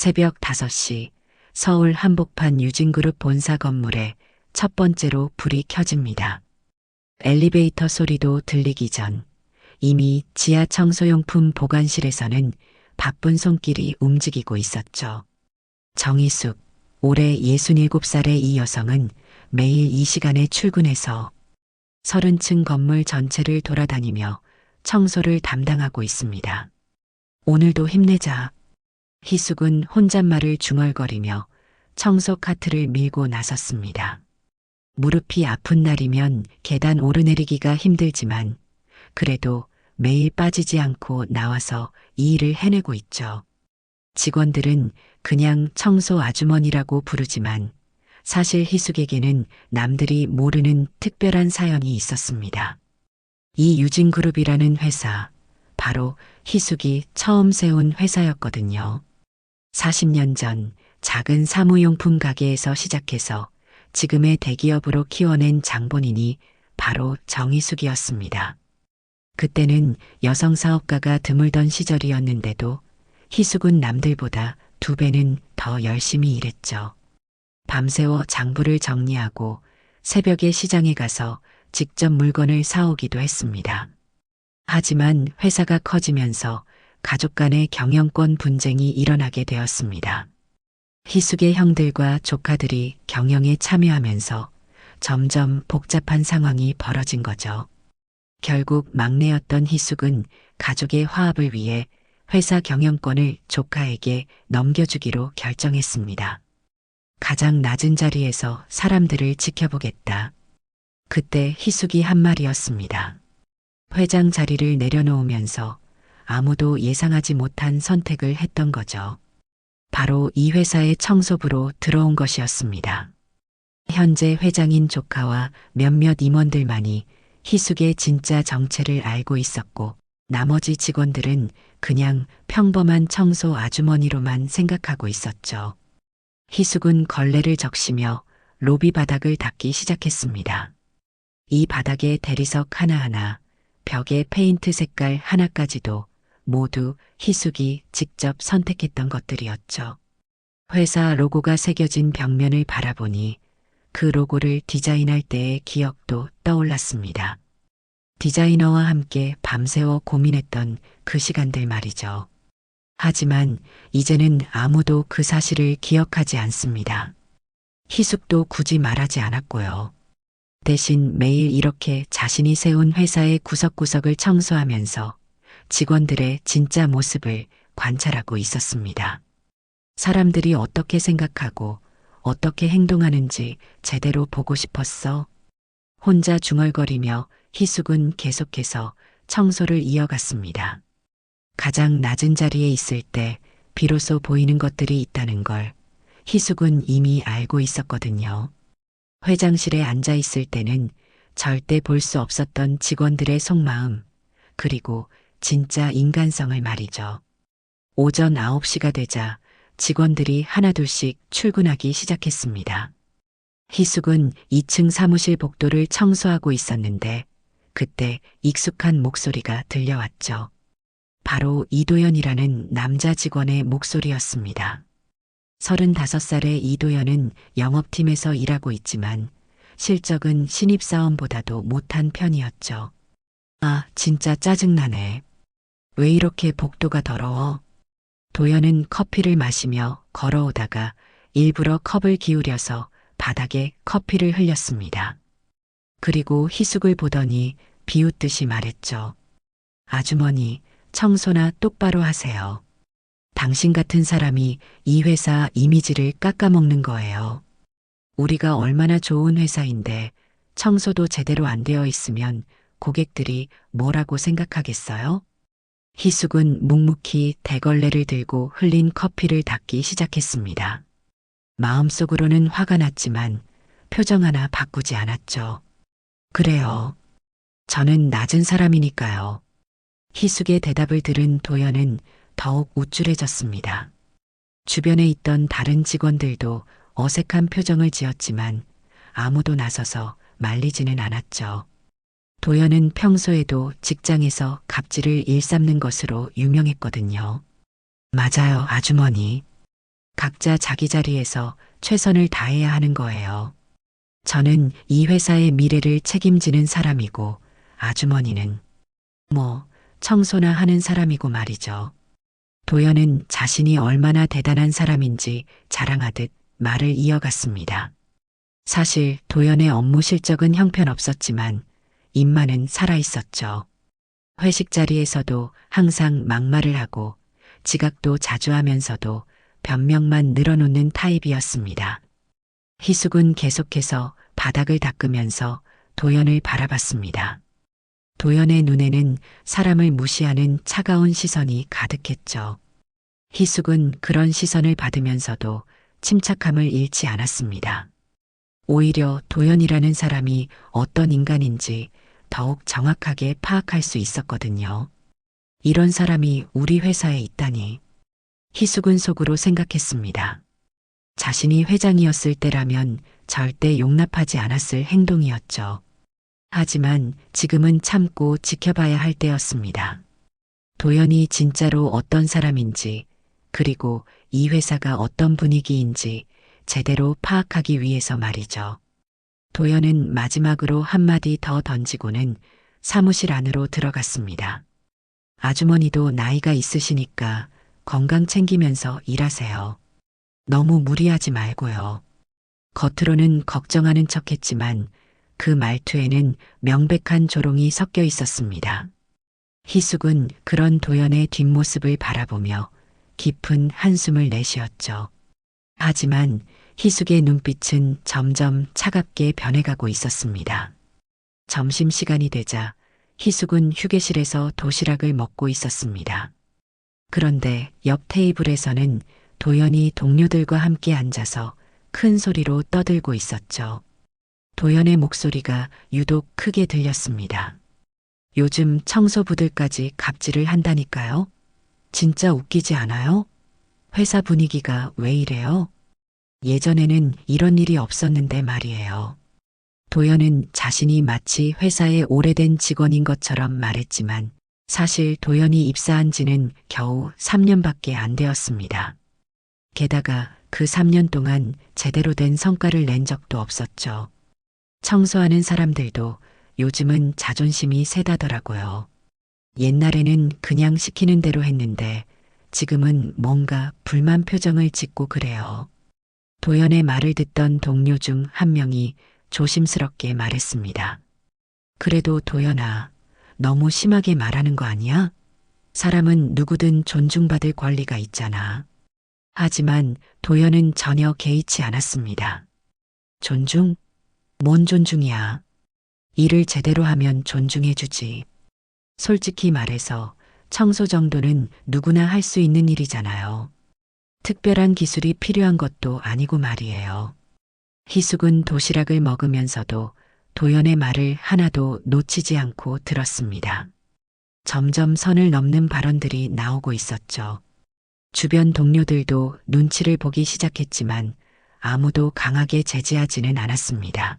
새벽 5시 서울 한복판 유진그룹 본사 건물에 첫 번째로 불이 켜집니다. 엘리베이터 소리도 들리기 전 이미 지하 청소용품 보관실에서는 바쁜 손길이 움직이고 있었죠. 정희숙, 올해 67살의 이 여성은 매일 이 시간에 출근해서 30층 건물 전체를 돌아다니며 청소를 담당하고 있습니다. 오늘도 힘내자. 희숙은 혼잣말을 중얼거리며 청소 카트를 밀고 나섰습니다. 무릎이 아픈 날이면 계단 오르내리기가 힘들지만 그래도 매일 빠지지 않고 나와서 이 일을 해내고 있죠. 직원들은 그냥 청소 아주머니라고 부르지만 사실 희숙에게는 남들이 모르는 특별한 사연이 있었습니다. 이 유진그룹이라는 회사, 바로 희숙이 처음 세운 회사였거든요. 40년 전 작은 사무용품 가게에서 시작해서 지금의 대기업으로 키워낸 장본인이 바로 정희숙이었습니다. 그때는 여성 사업가가 드물던 시절이었는데도 희숙은 남들보다 두 배는 더 열심히 일했죠. 밤새워 장부를 정리하고 새벽에 시장에 가서 직접 물건을 사오기도 했습니다. 하지만 회사가 커지면서 가족 간의 경영권 분쟁이 일어나게 되었습니다. 희숙의 형들과 조카들이 경영에 참여하면서 점점 복잡한 상황이 벌어진 거죠. 결국 막내였던 희숙은 가족의 화합을 위해 회사 경영권을 조카에게 넘겨주기로 결정했습니다. 가장 낮은 자리에서 사람들을 지켜보겠다. 그때 희숙이 한 말이었습니다. 회장 자리를 내려놓으면서 아무도 예상하지 못한 선택을 했던 거죠. 바로 이 회사의 청소부로 들어온 것이었습니다. 현재 회장인 조카와 몇몇 임원들만이 희숙의 진짜 정체를 알고 있었고 나머지 직원들은 그냥 평범한 청소 아주머니로만 생각하고 있었죠. 희숙은 걸레를 적시며 로비 바닥을 닦기 시작했습니다. 이 바닥의 대리석 하나하나, 벽의 페인트 색깔 하나까지도 모두 희숙이 직접 선택했던 것들이었죠. 회사 로고가 새겨진 벽면을 바라보니 그 로고를 디자인할 때의 기억도 떠올랐습니다. 디자이너와 함께 밤새워 고민했던 그 시간들 말이죠. 하지만 이제는 아무도 그 사실을 기억하지 않습니다. 희숙도 굳이 말하지 않았고요. 대신 매일 이렇게 자신이 세운 회사의 구석구석을 청소하면서 직원들의 진짜 모습을 관찰하고 있었습니다. 사람들이 어떻게 생각하고 어떻게 행동하는지 제대로 보고 싶었어. 혼자 중얼거리며 희숙은 계속해서 청소를 이어갔습니다. 가장 낮은 자리에 있을 때 비로소 보이는 것들이 있다는 걸 희숙은 이미 알고 있었거든요. 회장실에 앉아 있을 때는 절대 볼 수 없었던 직원들의 속마음, 그리고 진짜 인간성을 말이죠. 오전 9시가 되자 직원들이 하나둘씩 출근하기 시작했습니다. 희숙은 2층 사무실 복도를 청소하고 있었는데 그때 익숙한 목소리가 들려왔죠. 바로 이도연이라는 남자 직원의 목소리였습니다. 35살의 이도연은 영업팀에서 일하고 있지만 실적은 신입사원보다도 못한 편이었죠. 아, 진짜 짜증나네. 왜 이렇게 복도가 더러워? 도연은 커피를 마시며 걸어오다가 일부러 컵을 기울여서 바닥에 커피를 흘렸습니다. 그리고 희숙을 보더니 비웃듯이 말했죠. 아주머니, 청소나 똑바로 하세요. 당신 같은 사람이 이 회사 이미지를 깎아먹는 거예요. 우리가 얼마나 좋은 회사인데 청소도 제대로 안 되어 있으면 고객들이 뭐라고 생각하겠어요? 희숙은 묵묵히 대걸레를 들고 흘린 커피를 닦기 시작했습니다. 마음속으로는 화가 났지만 표정 하나 바꾸지 않았죠. 그래요. 저는 낮은 사람이니까요. 희숙의 대답을 들은 도연은 더욱 우쭐해졌습니다. 주변에 있던 다른 직원들도 어색한 표정을 지었지만 아무도 나서서 말리지는 않았죠. 도연은 평소에도 직장에서 갑질을 일삼는 것으로 유명했거든요. 맞아요, 아주머니. 각자 자기 자리에서 최선을 다해야 하는 거예요. 저는 이 회사의 미래를 책임지는 사람이고 아주머니는 뭐 청소나 하는 사람이고 말이죠. 도연은 자신이 얼마나 대단한 사람인지 자랑하듯 말을 이어갔습니다. 사실 도연의 업무 실적은 형편없었지만 입만은 살아있었죠. 회식 자리에서도 항상 막말을 하고 지각도 자주 하면서도 변명만 늘어놓는 타입이었습니다. 희숙은 계속해서 바닥을 닦으면서 도연을 바라봤습니다. 도연의 눈에는 사람을 무시하는 차가운 시선이 가득했죠. 희숙은 그런 시선을 받으면서도 침착함을 잃지 않았습니다. 오히려 도연이라는 사람이 어떤 인간인지 더욱 정확하게 파악할 수 있었거든요. 이런 사람이 우리 회사에 있다니. 희숙은 속으로 생각했습니다. 자신이 회장이었을 때라면 절대 용납하지 않았을 행동이었죠. 하지만 지금은 참고 지켜봐야 할 때였습니다. 도연이 진짜로 어떤 사람인지, 그리고 이 회사가 어떤 분위기인지 제대로 파악하기 위해서 말이죠. 도연은 마지막으로 한마디 더 던지고는 사무실 안으로 들어갔습니다. 아주머니도 나이가 있으시니까 건강 챙기면서 일하세요. 너무 무리하지 말고요. 겉으로는 걱정하는 척 했지만 그 말투에는 명백한 조롱이 섞여 있었습니다. 희숙은 그런 도연의 뒷모습을 바라보며 깊은 한숨을 내쉬었죠. 하지만 희숙의 눈빛은 점점 차갑게 변해가고 있었습니다. 점심시간이 되자 희숙은 휴게실에서 도시락을 먹고 있었습니다. 그런데 옆 테이블에서는 도연이 동료들과 함께 앉아서 큰 소리로 떠들고 있었죠. 도연의 목소리가 유독 크게 들렸습니다. 요즘 청소부들까지 갑질을 한다니까요? 진짜 웃기지 않아요? 회사 분위기가 왜 이래요? 예전에는 이런 일이 없었는데 말이에요. 도연은 자신이 마치 회사의 오래된 직원인 것처럼 말했지만 사실 도연이 입사한 지는 겨우 3년밖에 안 되었습니다. 게다가 그 3년 동안 제대로 된 성과를 낸 적도 없었죠. 청소하는 사람들도 요즘은 자존심이 세다더라고요. 옛날에는 그냥 시키는 대로 했는데 지금은 뭔가 불만 표정을 짓고 그래요. 도연의 말을 듣던 동료 중 한 명이 조심스럽게 말했습니다. 그래도 도연아, 너무 심하게 말하는 거 아니야? 사람은 누구든 존중받을 권리가 있잖아. 하지만 도연은 전혀 개의치 않았습니다. 존중? 뭔 존중이야? 일을 제대로 하면 존중해주지. 솔직히 말해서 청소 정도는 누구나 할 수 있는 일이잖아요. 특별한 기술이 필요한 것도 아니고 말이에요. 희숙은 도시락을 먹으면서도 도연의 말을 하나도 놓치지 않고 들었습니다. 점점 선을 넘는 발언들이 나오고 있었죠. 주변 동료들도 눈치를 보기 시작했지만 아무도 강하게 제지하지는 않았습니다.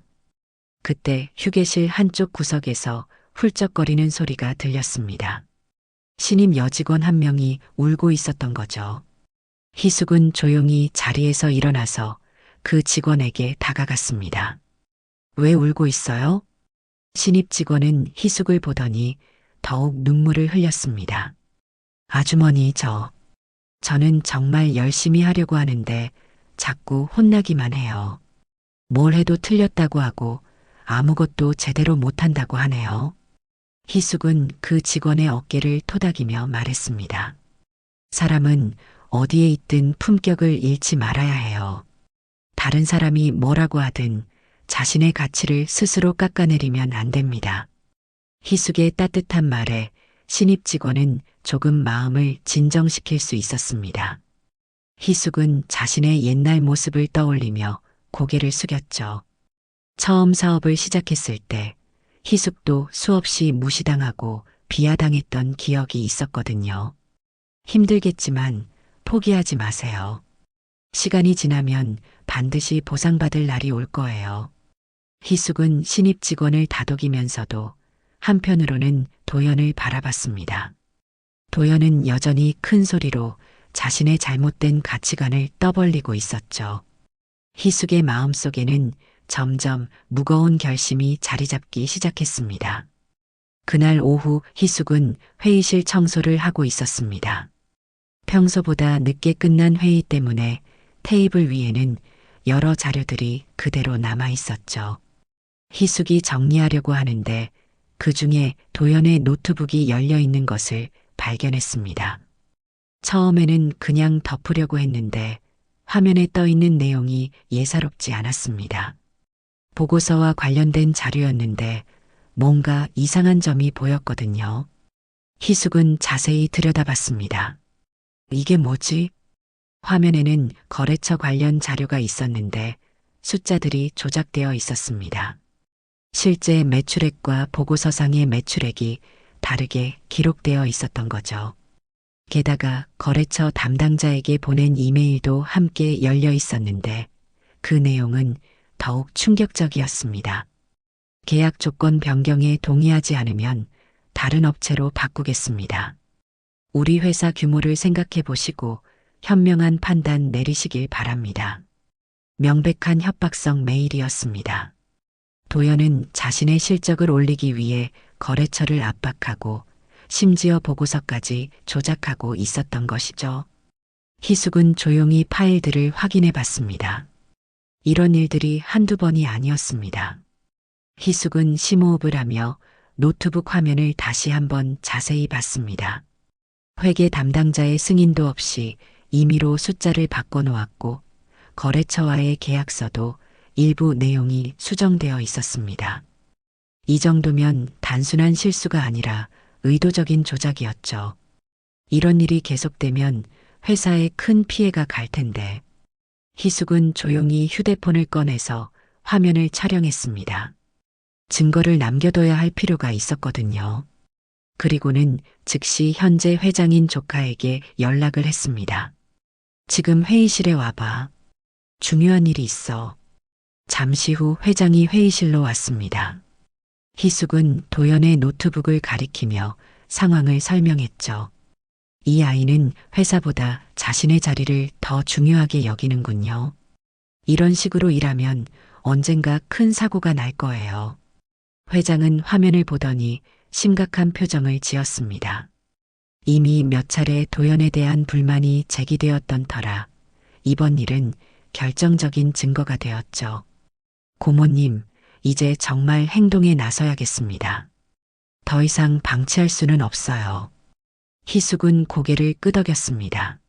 그때 휴게실 한쪽 구석에서 훌쩍거리는 소리가 들렸습니다. 신임 여직원 한 명이 울고 있었던 거죠. 희숙은 조용히 자리에서 일어나서 그 직원에게 다가갔습니다. 왜 울고 있어요? 신입 직원은 희숙을 보더니 더욱 눈물을 흘렸습니다. 아주머니, 저. 저는 정말 열심히 하려고 하는데 자꾸 혼나기만 해요. 뭘 해도 틀렸다고 하고 아무것도 제대로 못한다고 하네요. 희숙은 그 직원의 어깨를 토닥이며 말했습니다. 사람은 어디에 있든 품격을 잃지 말아야 해요. 다른 사람이 뭐라고 하든 자신의 가치를 스스로 깎아내리면 안 됩니다. 희숙의 따뜻한 말에 신입 직원은 조금 마음을 진정시킬 수 있었습니다. 희숙은 자신의 옛날 모습을 떠올리며 고개를 숙였죠. 처음 사업을 시작했을 때 희숙도 수없이 무시당하고 비하당했던 기억이 있었거든요. 힘들겠지만 포기하지 마세요. 시간이 지나면 반드시 보상받을 날이 올 거예요. 희숙은 신입 직원을 다독이면서도 한편으로는 도연을 바라봤습니다. 도연은 여전히 큰 소리로 자신의 잘못된 가치관을 떠벌리고 있었죠. 희숙의 마음 속에는 점점 무거운 결심이 자리 잡기 시작했습니다. 그날 오후 희숙은 회의실 청소를 하고 있었습니다. 평소보다 늦게 끝난 회의 때문에 테이블 위에는 여러 자료들이 그대로 남아 있었죠. 희숙이 정리하려고 하는데 그 중에 도연의 노트북이 열려 있는 것을 발견했습니다. 처음에는 그냥 덮으려고 했는데 화면에 떠 있는 내용이 예사롭지 않았습니다. 보고서와 관련된 자료였는데 뭔가 이상한 점이 보였거든요. 희숙은 자세히 들여다봤습니다. 이게 뭐지? 화면에는 거래처 관련 자료가 있었는데 숫자들이 조작되어 있었습니다. 실제 매출액과 보고서상의 매출액이 다르게 기록되어 있었던 거죠. 게다가 거래처 담당자에게 보낸 이메일도 함께 열려 있었는데 그 내용은 더욱 충격적이었습니다. 계약 조건 변경에 동의하지 않으면 다른 업체로 바꾸겠습니다. 우리 회사 규모를 생각해 보시고 현명한 판단 내리시길 바랍니다. 명백한 협박성 메일이었습니다. 도연은 자신의 실적을 올리기 위해 거래처를 압박하고 심지어 보고서까지 조작하고 있었던 것이죠. 희숙은 조용히 파일들을 확인해 봤습니다. 이런 일들이 한두 번이 아니었습니다. 희숙은 심호흡을 하며 노트북 화면을 다시 한번 자세히 봤습니다. 회계 담당자의 승인도 없이 임의로 숫자를 바꿔놓았고 거래처와의 계약서도 일부 내용이 수정되어 있었습니다. 이 정도면 단순한 실수가 아니라 의도적인 조작이었죠. 이런 일이 계속되면 회사에 큰 피해가 갈 텐데. 희숙은 조용히 휴대폰을 꺼내서 화면을 촬영했습니다. 증거를 남겨둬야 할 필요가 있었거든요. 그리고는 즉시 현재 회장인 조카에게 연락을 했습니다. 지금 회의실에 와봐. 중요한 일이 있어. 잠시 후 회장이 회의실로 왔습니다. 희숙은 도연의 노트북을 가리키며 상황을 설명했죠. 이 아이는 회사보다 자신의 자리를 더 중요하게 여기는군요. 이런 식으로 일하면 언젠가 큰 사고가 날 거예요. 회장은 화면을 보더니 심각한 표정을 지었습니다. 이미 몇 차례 도연에 대한 불만이 제기되었던 터라 이번 일은 결정적인 증거가 되었죠. 고모님, 이제 정말 행동에 나서야겠습니다. 더 이상 방치할 수는 없어요. 희숙은 고개를 끄덕였습니다.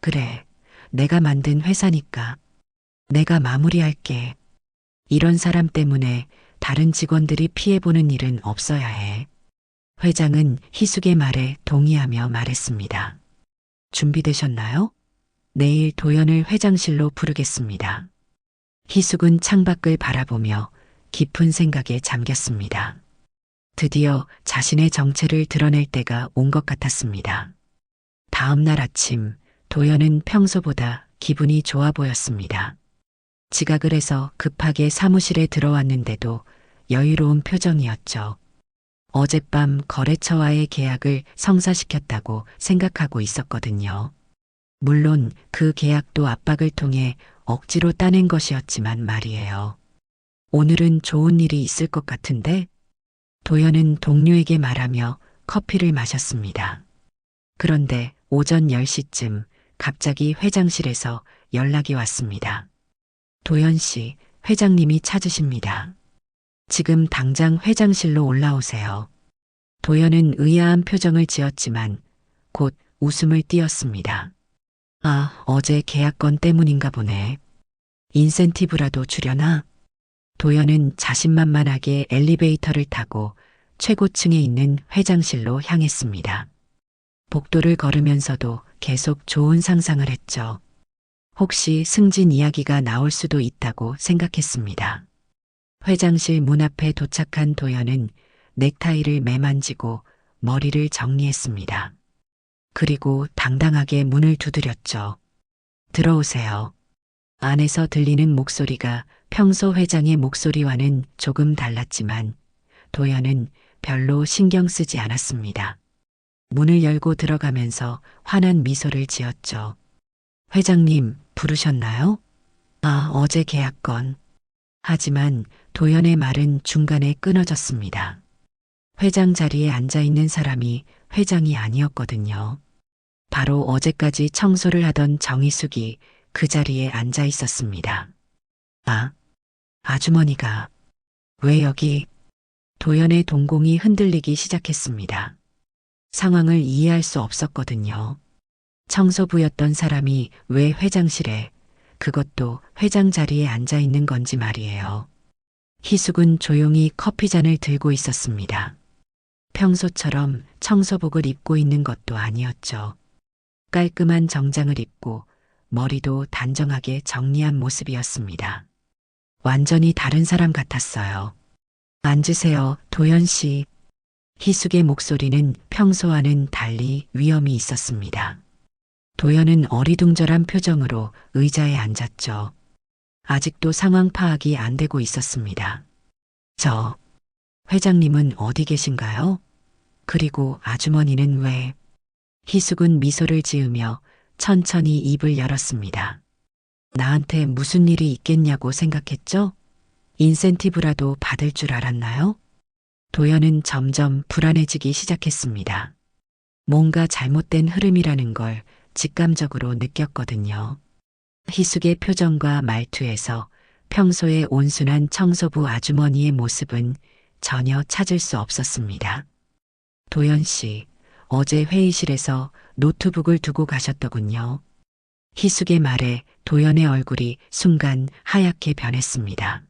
그래, 내가 만든 회사니까. 내가 마무리할게. 이런 사람 때문에 다른 직원들이 피해보는 일은 없어야 해. 회장은 희숙의 말에 동의하며 말했습니다. 준비되셨나요? 내일 도연을 회장실로 부르겠습니다. 희숙은 창밖을 바라보며 깊은 생각에 잠겼습니다. 드디어 자신의 정체를 드러낼 때가 온 것 같았습니다. 다음 날 아침 도연은 평소보다 기분이 좋아 보였습니다. 지각을 해서 급하게 사무실에 들어왔는데도 여유로운 표정이었죠. 어젯밤 거래처와의 계약을 성사시켰다고 생각하고 있었거든요. 물론 그 계약도 압박을 통해 억지로 따낸 것이었지만 말이에요. 오늘은 좋은 일이 있을 것 같은데 도연은 동료에게 말하며 커피를 마셨습니다. 그런데 오전 10시쯤 갑자기 회장실에서 연락이 왔습니다. 도연 씨, 회장님이 찾으십니다. 지금 당장 회장실로 올라오세요. 도연은 의아한 표정을 지었지만 곧 웃음을 띄었습니다. 아, 어제 계약건 때문인가 보네. 인센티브라도 주려나? 도연은 자신만만하게 엘리베이터를 타고 최고층에 있는 회장실로 향했습니다. 복도를 걸으면서도 계속 좋은 상상을 했죠. 혹시 승진 이야기가 나올 수도 있다고 생각했습니다. 회장실 문 앞에 도착한 도연은 넥타이를 매만지고 머리를 정리했습니다. 그리고 당당하게 문을 두드렸죠. 들어오세요. 안에서 들리는 목소리가 평소 회장의 목소리와는 조금 달랐지만 도연은 별로 신경 쓰지 않았습니다. 문을 열고 들어가면서 환한 미소를 지었죠. 회장님, 부르셨나요? 아, 어제 계약 건. 하지만 도연의 말은 중간에 끊어졌습니다. 회장 자리에 앉아 있는 사람이 회장이 아니었거든요. 바로 어제까지 청소를 하던 정희숙이 그 자리에 앉아 있었습니다. 아, 아주머니가 왜 여기 도연의 동공이 흔들리기 시작했습니다. 상황을 이해할 수 없었거든요. 청소부였던 사람이 왜 회장실에 그것도 회장 자리에 앉아 있는 건지 말이에요. 희숙은 조용히 커피잔을 들고 있었습니다. 평소처럼 청소복을 입고 있는 것도 아니었죠. 깔끔한 정장을 입고 머리도 단정하게 정리한 모습이었습니다. 완전히 다른 사람 같았어요. 앉으세요, 도연 씨. 희숙의 목소리는 평소와는 달리 위험이 있었습니다. 도연은 어리둥절한 표정으로 의자에 앉았죠. 아직도 상황 파악이 안 되고 있었습니다. 저, 회장님은 어디 계신가요? 그리고 아주머니는 왜? 희숙은 미소를 지으며 천천히 입을 열었습니다. 나한테 무슨 일이 있겠냐고 생각했죠? 인센티브라도 받을 줄 알았나요? 도연은 점점 불안해지기 시작했습니다. 뭔가 잘못된 흐름이라는 걸 직감적으로 느꼈거든요. 희숙의 표정과 말투에서 평소의 온순한 청소부 아주머니의 모습은 전혀 찾을 수 없었습니다. 도연 씨, 어제 회의실에서 노트북을 두고 가셨더군요. 희숙의 말에 도연의 얼굴이 순간 하얗게 변했습니다.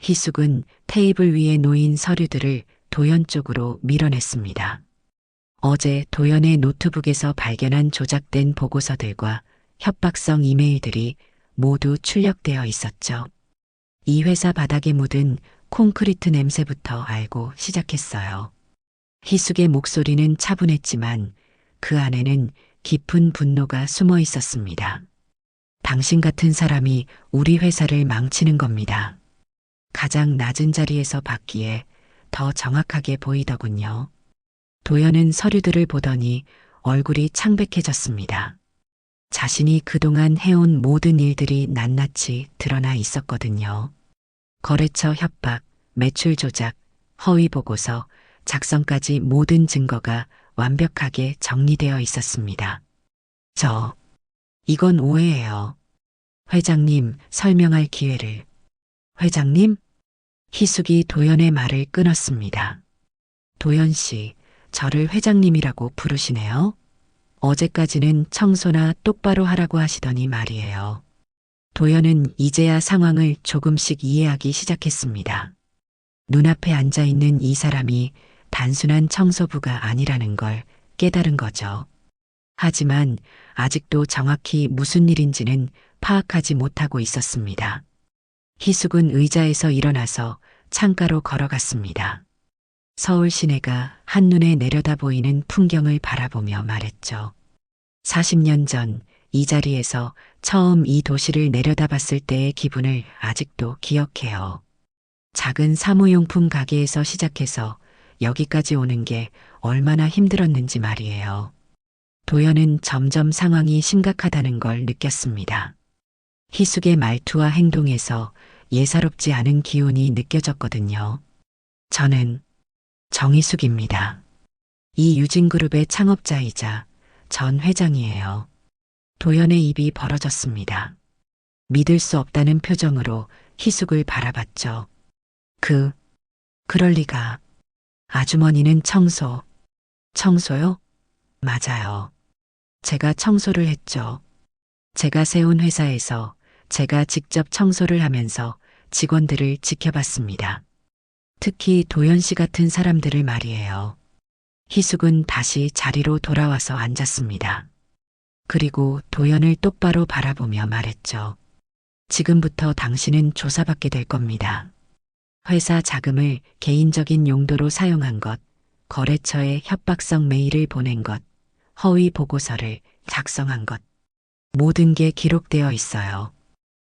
희숙은 테이블 위에 놓인 서류들을 도연 쪽으로 밀어냈습니다. 어제 도연의 노트북에서 발견한 조작된 보고서들과 협박성 이메일들이 모두 출력되어 있었죠. 이 회사 바닥에 묻은 콘크리트 냄새부터 알고 시작했어요. 희숙의 목소리는 차분했지만 그 안에는 깊은 분노가 숨어 있었습니다. 당신 같은 사람이 우리 회사를 망치는 겁니다. 가장 낮은 자리에서 받기에 더 정확하게 보이더군요. 도연은 서류들을 보더니 얼굴이 창백해졌습니다. 자신이 그동안 해온 모든 일들이 낱낱이 드러나 있었거든요. 거래처 협박, 매출 조작, 허위 보고서, 작성까지 모든 증거가 완벽하게 정리되어 있었습니다. 저, 이건 오해예요. 회장님, 설명할 기회를. 회장님? 희숙이 도연의 말을 끊었습니다. 도연 씨, 저를 회장님이라고 부르시네요. 어제까지는 청소나 똑바로 하라고 하시더니 말이에요. 도연은 이제야 상황을 조금씩 이해하기 시작했습니다. 눈앞에 앉아 있는 이 사람이 단순한 청소부가 아니라는 걸 깨달은 거죠. 하지만 아직도 정확히 무슨 일인지는 파악하지 못하고 있었습니다. 희숙은 의자에서 일어나서 창가로 걸어갔습니다. 서울 시내가 한눈에 내려다 보이는 풍경을 바라보며 말했죠. 40년 전 이 자리에서 처음 이 도시를 내려다봤을 때의 기분을 아직도 기억해요. 작은 사무용품 가게에서 시작해서 여기까지 오는 게 얼마나 힘들었는지 말이에요. 도연은 점점 상황이 심각하다는 걸 느꼈습니다. 희숙의 말투와 행동에서 예사롭지 않은 기운이 느껴졌거든요. 저는 정희숙입니다. 이 유진그룹의 창업자이자 전 회장이에요. 도연의 입이 벌어졌습니다. 믿을 수 없다는 표정으로 희숙을 바라봤죠. 그, 그럴 리가. 아주머니는 청소. 청소요? 맞아요. 제가 청소를 했죠. 제가 세운 회사에서 제가 직접 청소를 하면서 직원들을 지켜봤습니다. 특히 도연 씨 같은 사람들을 말이에요. 희숙은 다시 자리로 돌아와서 앉았습니다. 그리고 도연을 똑바로 바라보며 말했죠. 지금부터 당신은 조사받게 될 겁니다. 회사 자금을 개인적인 용도로 사용한 것, 거래처에 협박성 메일을 보낸 것, 허위 보고서를 작성한 것. 모든 게 기록되어 있어요.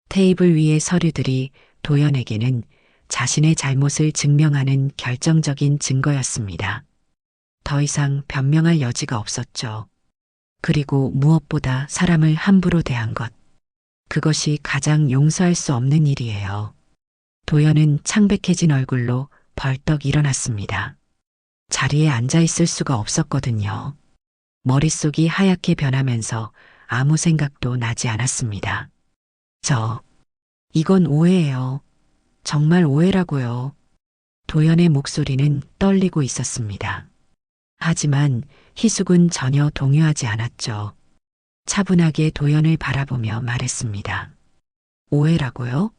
테이블 위의 서류들이 도연에게는 자신의 잘못을 증명하는 결정적인 증거였습니다. 더 이상 변명할 여지가 없었죠. 그리고 무엇보다 사람을 함부로 대한 것. 그것이 가장 용서할 수 없는 일이에요. 도연은 창백해진 얼굴로 벌떡 일어났습니다. 자리에 앉아 있을 수가 없었거든요. 머릿속이 하얗게 변하면서 아무 생각도 나지 않았습니다. 저, 이건 오해예요. 정말 오해라고요. 도연의 목소리는 떨리고 있었습니다. 하지만 희숙은 전혀 동요하지 않았죠. 차분하게 도연을 바라보며 말했습니다. 오해라고요?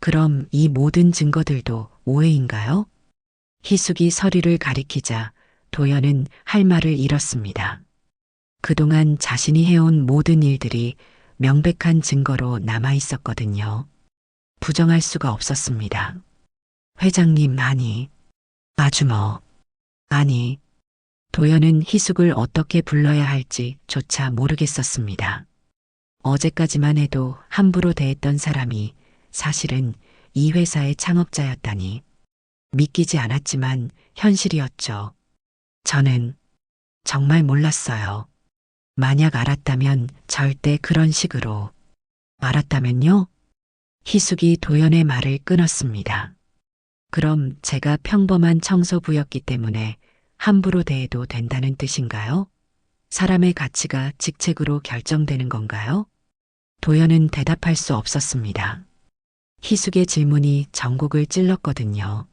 그럼 이 모든 증거들도 오해인가요? 희숙이 서리를 가리키자 도연은 할 말을 잃었습니다. 그동안 자신이 해온 모든 일들이 명백한 증거로 남아 있었거든요. 부정할 수가 없었습니다. 회장님, 아니. 아주머. 아니. 도연은 희숙을 어떻게 불러야 할지 조차 모르겠었습니다. 어제까지만 해도 함부로 대했던 사람이 사실은 이 회사의 창업자였다니. 믿기지 않았지만 현실이었죠. 저는 정말 몰랐어요. 만약 알았다면 절대 그런 식으로. 알았다면요? 희숙이 도연의 말을 끊었습니다. 그럼 제가 평범한 청소부였기 때문에 함부로 대해도 된다는 뜻인가요? 사람의 가치가 직책으로 결정되는 건가요? 도연은 대답할 수 없었습니다. 희숙의 질문이 전곡을 찔렀거든요.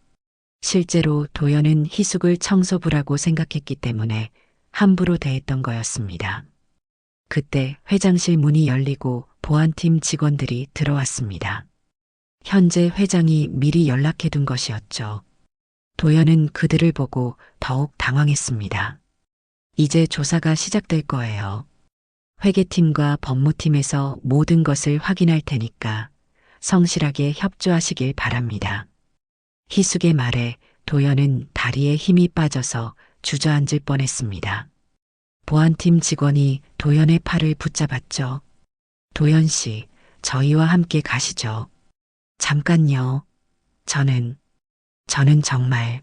실제로 도연은 희숙을 청소부라고 생각했기 때문에 함부로 대했던 거였습니다. 그때 회장실 문이 열리고 보안팀 직원들이 들어왔습니다. 현재 회장이 미리 연락해둔 것이었죠. 도연은 그들을 보고 더욱 당황했습니다. 이제 조사가 시작될 거예요. 회계팀과 법무팀에서 모든 것을 확인할 테니까 성실하게 협조하시길 바랍니다. 희숙의 말에 도연은 다리에 힘이 빠져서 주저앉을 뻔했습니다. 보안팀 직원이 도연의 팔을 붙잡았죠. 도연 씨, 저희와 함께 가시죠. 잠깐요. 저는, 저는 정말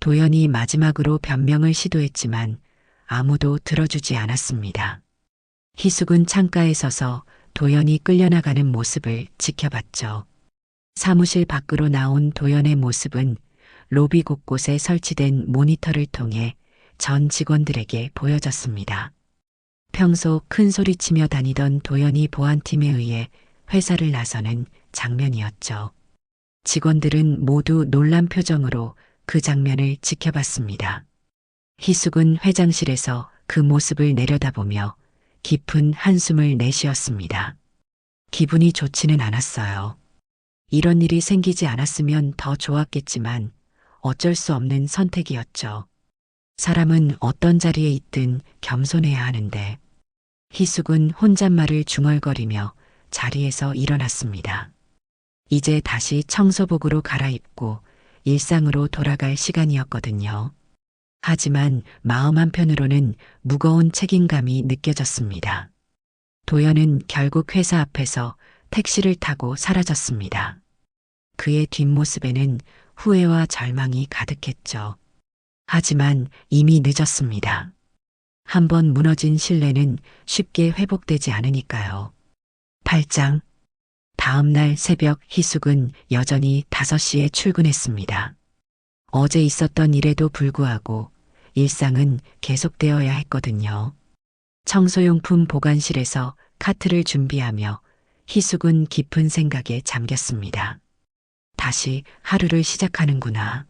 도연이 마지막으로 변명을 시도했지만 아무도 들어주지 않았습니다. 희숙은 창가에 서서 도연이 끌려나가는 모습을 지켜봤죠. 사무실 밖으로 나온 도연의 모습은 로비 곳곳에 설치된 모니터를 통해 전 직원들에게 보여졌습니다. 평소 큰 소리치며 다니던 도연이 보안팀에 의해 회사를 나서는 장면이었죠. 직원들은 모두 놀란 표정으로 그 장면을 지켜봤습니다. 희숙은 회장실에서 그 모습을 내려다보며 깊은 한숨을 내쉬었습니다. 기분이 좋지는 않았어요. 이런 일이 생기지 않았으면 더 좋았겠지만 어쩔 수 없는 선택이었죠. 사람은 어떤 자리에 있든 겸손해야 하는데 희숙은 혼잣말을 중얼거리며 자리에서 일어났습니다. 이제 다시 청소복으로 갈아입고 일상으로 돌아갈 시간이었거든요. 하지만 마음 한편으로는 무거운 책임감이 느껴졌습니다. 도연은 결국 회사 앞에서 택시를 타고 사라졌습니다. 그의 뒷모습에는 후회와 절망이 가득했죠. 하지만 이미 늦었습니다. 한번 무너진 신뢰는 쉽게 회복되지 않으니까요. 8장. 다음 날 새벽 희숙은 여전히 5시에 출근했습니다. 어제 있었던 일에도 불구하고 일상은 계속되어야 했거든요. 청소용품 보관실에서 카트를 준비하며 희숙은 깊은 생각에 잠겼습니다. 다시 하루를 시작하는구나.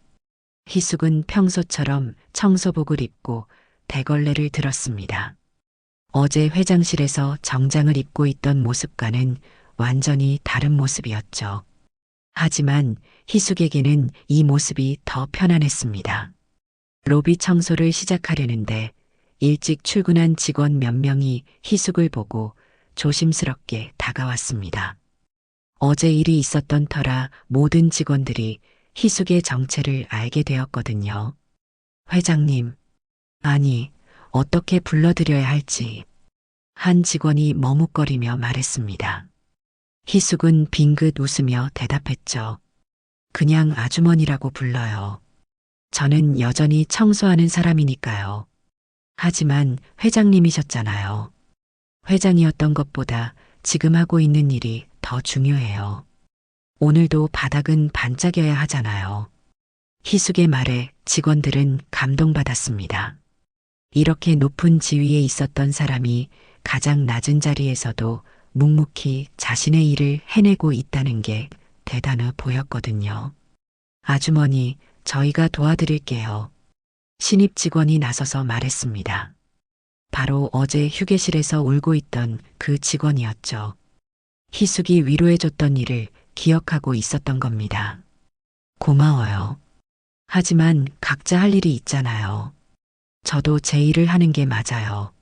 희숙은 평소처럼 청소복을 입고 대걸레를 들었습니다. 어제 회장실에서 정장을 입고 있던 모습과는 완전히 다른 모습이었죠. 하지만 희숙에게는 이 모습이 더 편안했습니다. 로비 청소를 시작하려는데 일찍 출근한 직원 몇 명이 희숙을 보고 조심스럽게 다가왔습니다. 어제 일이 있었던 터라 모든 직원들이 희숙의 정체를 알게 되었거든요. 회장님, 아니, 어떻게 불러드려야 할지. 한 직원이 머뭇거리며 말했습니다. 희숙은 빙긋 웃으며 대답했죠. 그냥 아주머니라고 불러요. 저는 여전히 청소하는 사람이니까요. 하지만 회장님이셨잖아요. 회장이었던 것보다 지금 하고 있는 일이 더 중요해요. 오늘도 바닥은 반짝여야 하잖아요. 희숙의 말에 직원들은 감동받았습니다. 이렇게 높은 지위에 있었던 사람이 가장 낮은 자리에서도 묵묵히 자신의 일을 해내고 있다는 게 대단해 보였거든요. 아주머니, 저희가 도와드릴게요. 신입 직원이 나서서 말했습니다. 바로 어제 휴게실에서 울고 있던 그 직원이었죠. 희숙이 위로해줬던 일을 기억하고 있었던 겁니다. 고마워요. 하지만 각자 할 일이 있잖아요. 저도 제 일을 하는 게 맞아요.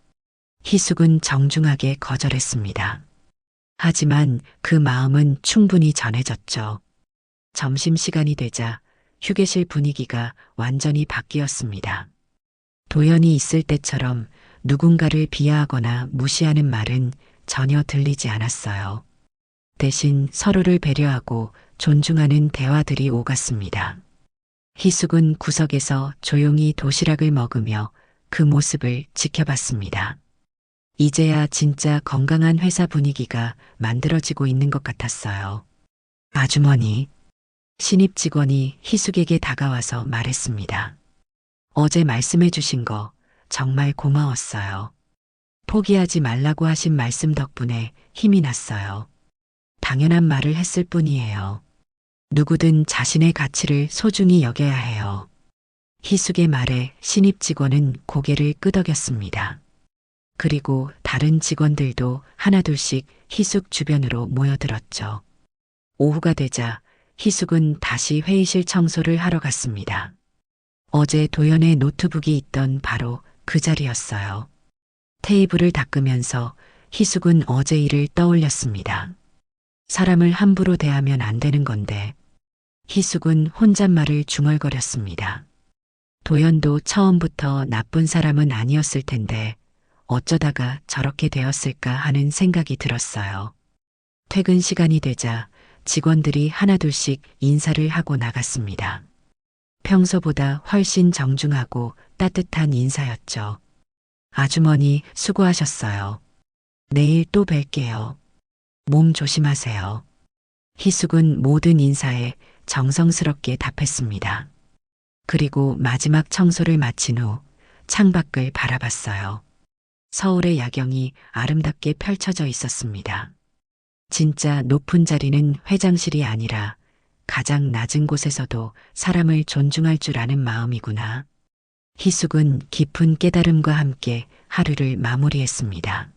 희숙은 정중하게 거절했습니다. 하지만 그 마음은 충분히 전해졌죠. 점심시간이 되자 휴게실 분위기가 완전히 바뀌었습니다. 도연이 있을 때처럼 누군가를 비하하거나 무시하는 말은 전혀 들리지 않았어요. 대신 서로를 배려하고 존중하는 대화들이 오갔습니다. 희숙은 구석에서 조용히 도시락을 먹으며 그 모습을 지켜봤습니다. 이제야 진짜 건강한 회사 분위기가 만들어지고 있는 것 같았어요. 아주머니, 신입 직원이 희숙에게 다가와서 말했습니다. 어제 말씀해 주신 거 정말 고마웠어요. 포기하지 말라고 하신 말씀 덕분에 힘이 났어요. 당연한 말을 했을 뿐이에요. 누구든 자신의 가치를 소중히 여겨야 해요. 희숙의 말에 신입 직원은 고개를 끄덕였습니다. 그리고 다른 직원들도 하나둘씩 희숙 주변으로 모여들었죠. 오후가 되자 희숙은 다시 회의실 청소를 하러 갔습니다. 어제 도연의 노트북이 있던 바로 그 자리였어요. 테이블을 닦으면서 희숙은 어제 일을 떠올렸습니다. 사람을 함부로 대하면 안 되는 건데 희숙은 혼잣말을 중얼거렸습니다. 도연도 처음부터 나쁜 사람은 아니었을 텐데 어쩌다가 저렇게 되었을까 하는 생각이 들었어요. 퇴근 시간이 되자 직원들이 하나둘씩 인사를 하고 나갔습니다. 평소보다 훨씬 정중하고 따뜻한 인사였죠. 아주머니 수고하셨어요. 내일 또 뵐게요. 몸 조심하세요. 희숙은 모든 인사에 정성스럽게 답했습니다. 그리고 마지막 청소를 마친 후 창밖을 바라봤어요. 서울의 야경이 아름답게 펼쳐져 있었습니다. 진짜 높은 자리는 회장실이 아니라 가장 낮은 곳에서도 사람을 존중할 줄 아는 마음이구나. 희숙은 깊은 깨달음과 함께 하루를 마무리했습니다.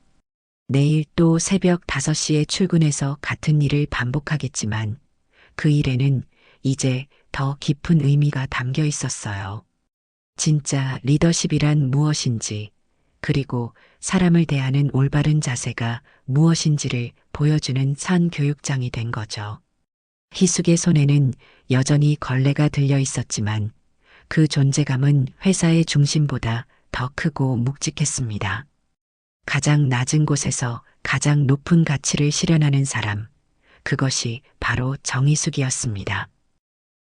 내일 또 새벽 5시에 출근해서 같은 일을 반복하겠지만 그 일에는 이제 더 깊은 의미가 담겨 있었어요. 진짜 리더십이란 무엇인지, 그리고 사람을 대하는 올바른 자세가 무엇인지를 보여주는 산 교육장이 된 거죠. 희숙의 손에는 여전히 걸레가 들려 있었지만 그 존재감은 회사의 중심보다 더 크고 묵직했습니다. 가장 낮은 곳에서 가장 높은 가치를 실현하는 사람, 그것이 바로 정희숙이었습니다.